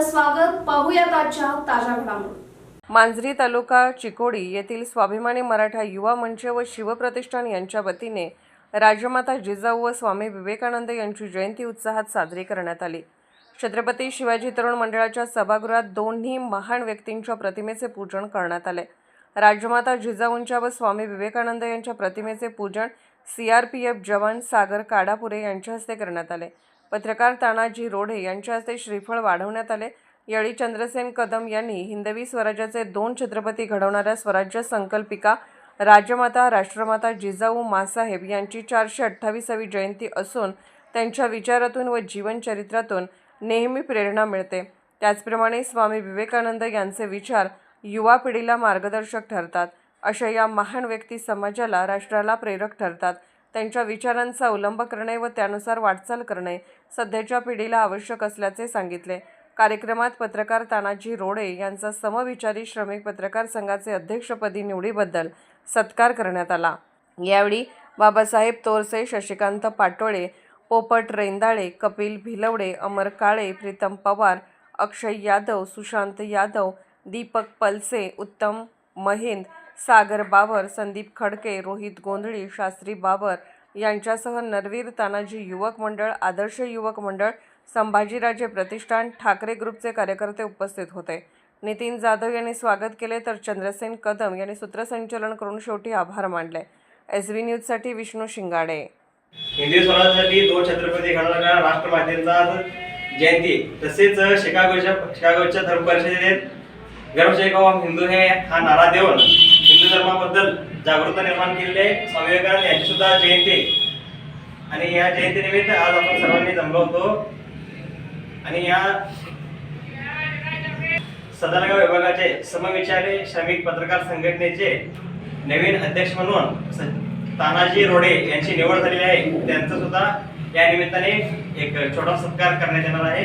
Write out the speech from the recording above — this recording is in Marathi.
स्वागत. पाहूयात आजच्या ताज्या घडामोडी. मांजरी तालुका चिकोडी येथील स्वाभिमानी मराठा युवा मंच व शिवप्रतिष्ठान यांच्या वतीने राजमाता जिजाऊ व स्वामी विवेकानंद यांची जयंती उत्साहात साजरी करण्यात आली. छत्रपती शिवाजी तरुण मंडळाच्या सभागृहात दोन्ही महान व्यक्तींच्या प्रतिमेचे पूजन करण्यात आले. राजमाता जिजाऊंच्या व स्वामी विवेकानंद यांच्या प्रतिमेचे पूजन सी आर पी एफ जवान सागर काडापुरे यांच्या हस्ते करण्यात आले. पत्रकार तानाजी रोढे यांच्या हस्ते श्रीफळ वाढवण्यात आले. यावेळी चंद्रसेन कदम यांनी हिंदवी स्वराज्याचे दोन छत्रपती घडवणाऱ्या स्वराज्य संकल्पिका राजमाता राष्ट्रमाता जिजाऊ मासाहेब यांची चारशे अठ्ठावीसावी जयंती असून त्यांच्या विचारातून व जीवनचरित्रातून नेहमी प्रेरणा मिळते. त्याचप्रमाणे स्वामी विवेकानंद यांचे विचार युवा पिढीला मार्गदर्शक ठरतात. अशा या महान व्यक्ती समाजाला राष्ट्राला प्रेरक ठरतात. त्यांच्या विचारांचा अवलंब करणे व त्यानुसार वाटचाल करणे सध्याच्या पिढीला आवश्यक असल्याचे सांगितले. कार्यक्रमात पत्रकार तानाजी रोडे यांचा समविचारी श्रमिक पत्रकार संघाचे अध्यक्षपदी निवडीबद्दल सत्कार करण्यात आला. यावेळी बाबासाहेब तोरसे शशिकांत पाटोळे पोपट रेंदाळे कपिल भिलवडे अमर काळे प्रीतम पवार अक्षय यादव सुशांत यादव दीपक पलसे उत्तम महेंद सागर बाबर संदीप खडके रोहित गोंधळी शास्त्री बाबर यांच्यासह नरवीर तानाजी युवक मंडळ आदर्श युवक मंडळ संभाजीराजे प्रतिष्ठान ठाकरे ग्रुपचे कार्यकर्ते उपस्थित होते. नितीन जाधव यांनी स्वागत केले तर चंद्रसेन कदम यांनी सूत्रसंचलन करून शेवटी आभार मानले. एस व्ही न्यूजसाठी विष्णू शिंगाडे. हिंदी स्वराज्यासाठी दोन छत्रपती घडवणाऱ्या राष्ट्रमातेचा जयंती. तसेच शिकागोच्या शिकागोच्या धर्म परिषदेत गर्भशेगाव हिंदू हे हा नारा देऊन हिंदू धर्माबद्दल जागरूकता निर्माण केलेली आहे. स्वामी विवेकानंद यांची सुद्धा जयंती आहे. आणि या जयंतीनिमित्त आज आपण सर्वांनी जमलो होतो. आणि या सदनगाव विभागाचे समविचारी श्रमिक पत्रकार संघटनेचे नवीन अध्यक्ष म्हणून तानाजी रोडे यांची निवड झालेली आहे. त्यांचं सुद्धा या निमित्ताने एक छोटा सत्कार करण्यात येणार आहे.